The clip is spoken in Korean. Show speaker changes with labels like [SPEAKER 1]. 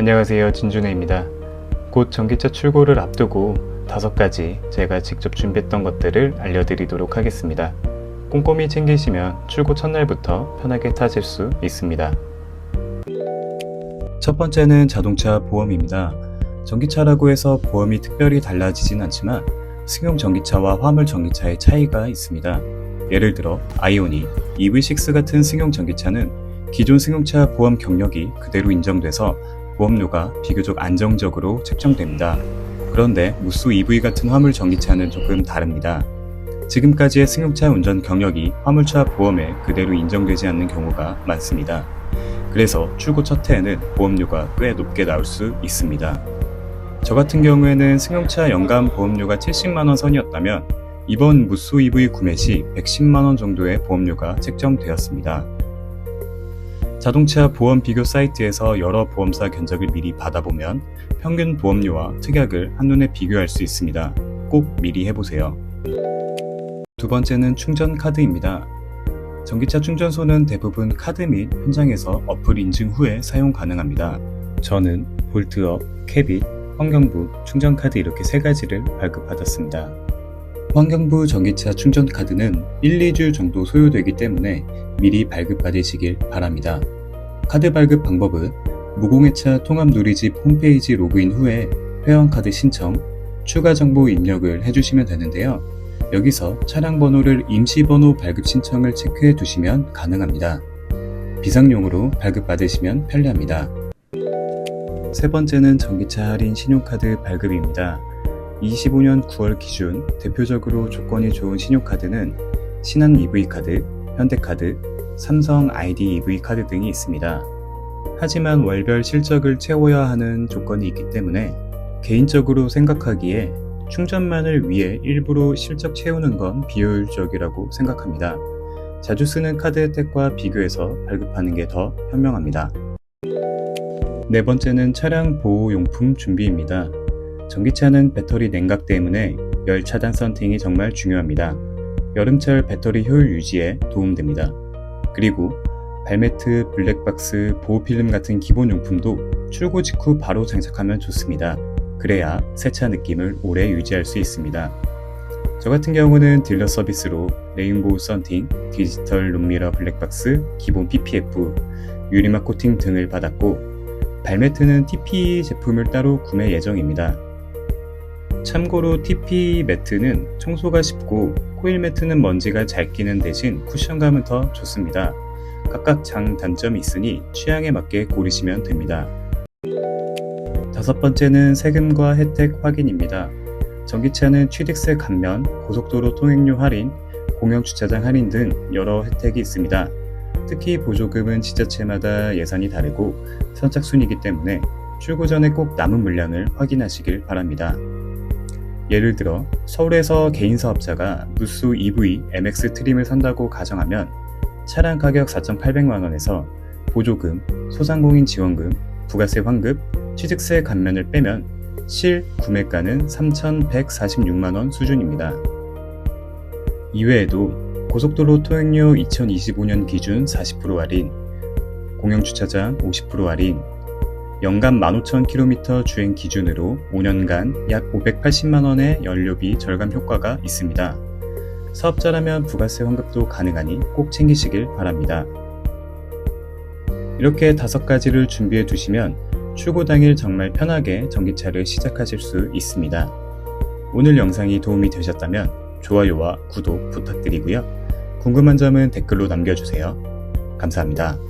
[SPEAKER 1] 안녕하세요. 진준혜입니다. 곧 전기차 출고를 앞두고 다섯 가지 제가 직접 준비했던 것들을 알려드리도록 하겠습니다. 꼼꼼히 챙기시면 출고 첫날부터 편하게 타실 수 있습니다. 첫 번째는 자동차 보험입니다. 전기차라고 해서 보험이 특별히 달라지진 않지만 승용 전기차와 화물 전기차의 차이가 있습니다. 예를 들어 아이오닉, EV6 같은 승용 전기차는 기존 승용차 보험 경력이 그대로 인정돼서 보험료가 비교적 안정적으로 책정됩니다. 그런데 무수 EV 같은 화물 전기차는 조금 다릅니다. 지금까지의 승용차 운전 경력이 화물차 보험에 그대로 인정되지 않는 경우가 많습니다. 그래서 출고 첫 해에는 보험료가 꽤 높게 나올 수 있습니다. 저 같은 경우에는 승용차 연간 보험료가 70만원 선이었다면 이번 무수 EV 구매 시 110만원 정도의 보험료가 책정되었습니다. 자동차 보험 비교 사이트에서 여러 보험사 견적을 미리 받아보면 평균 보험료와 특약을 한눈에 비교할 수 있습니다. 꼭 미리 해보세요. 두 번째는 충전 카드입니다. 전기차 충전소는 대부분 카드 및 현장에서 어플 인증 후에 사용 가능합니다. 저는 볼트업, 캐빗, 환경부, 충전카드 이렇게 세 가지를 발급받았습니다. 환경부 전기차 충전 카드는 1, 2주 정도 소요되기 때문에 미리 발급받으시길 바랍니다. 카드 발급 방법은 무공해차 통합 누리집 홈페이지 로그인 후에 회원카드 신청, 추가 정보 입력을 해주시면 되는데요. 여기서 차량 번호를 임시번호 발급 신청을 체크해 두시면 가능합니다. 비상용으로 발급받으시면 편리합니다. 세 번째는 전기차 할인 신용카드 발급입니다. 25년 9월 기준 대표적으로 조건이 좋은 신용카드는 신한 EV카드, 현대카드, 삼성 ID EV카드 등이 있습니다. 하지만 월별 실적을 채워야 하는 조건이 있기 때문에 개인적으로 생각하기에 충전만을 위해 일부러 실적 채우는 건 비효율적이라고 생각합니다. 자주 쓰는 카드 혜택과 비교해서 발급하는 게 더 현명합니다. 네 번째는 차량 보호용품 준비입니다. 전기차는 배터리 냉각 때문에 열 차단 썬팅이 정말 중요합니다. 여름철 배터리 효율 유지에 도움됩니다. 그리고 발매트, 블랙박스, 보호필름 같은 기본 용품도 출고 직후 바로 장착하면 좋습니다. 그래야 세차 느낌을 오래 유지할 수 있습니다. 저 같은 경우는 딜러 서비스로 레인보우 썬팅, 디지털 룸미러 블랙박스, 기본 PPF, 유리막 코팅 등을 받았고 발매트는 TP 제품을 따로 구매 예정입니다. 참고로 TP 매트는 청소가 쉽고 코일 매트는 먼지가 잘 끼는 대신 쿠션감은 더 좋습니다. 각각 장 단점이 있으니 취향에 맞게 고르시면 됩니다. 다섯 번째는 세금과 혜택 확인입니다. 전기차는 취득세 감면, 고속도로 통행료 할인, 공영주차장 할인 등 여러 혜택이 있습니다. 특히 보조금은 지자체마다 예산이 다르고 선착순이기 때문에 출고 전에 꼭 남은 물량을 확인하시길 바랍니다. 예를 들어 서울에서 개인 사업자가 무수 EV MX 트림을 산다고 가정하면 차량 가격 4,800만 원에서 보조금, 소상공인 지원금, 부가세 환급, 취득세 감면을 빼면 실 구매가는 3,146만 원 수준입니다. 이외에도 고속도로 통행료 2025년 기준 40% 할인, 공영주차장 50% 할인, 연간 15,000km 주행 기준으로 5년간 약 580만원의 연료비 절감 효과가 있습니다. 사업자라면 부가세 환급도 가능하니 꼭 챙기시길 바랍니다. 이렇게 다섯 가지를 준비해 두시면 출고 당일 정말 편하게 전기차를 시작하실 수 있습니다. 오늘 영상이 도움이 되셨다면 좋아요와 구독 부탁드리고요. 궁금한 점은 댓글로 남겨주세요. 감사합니다.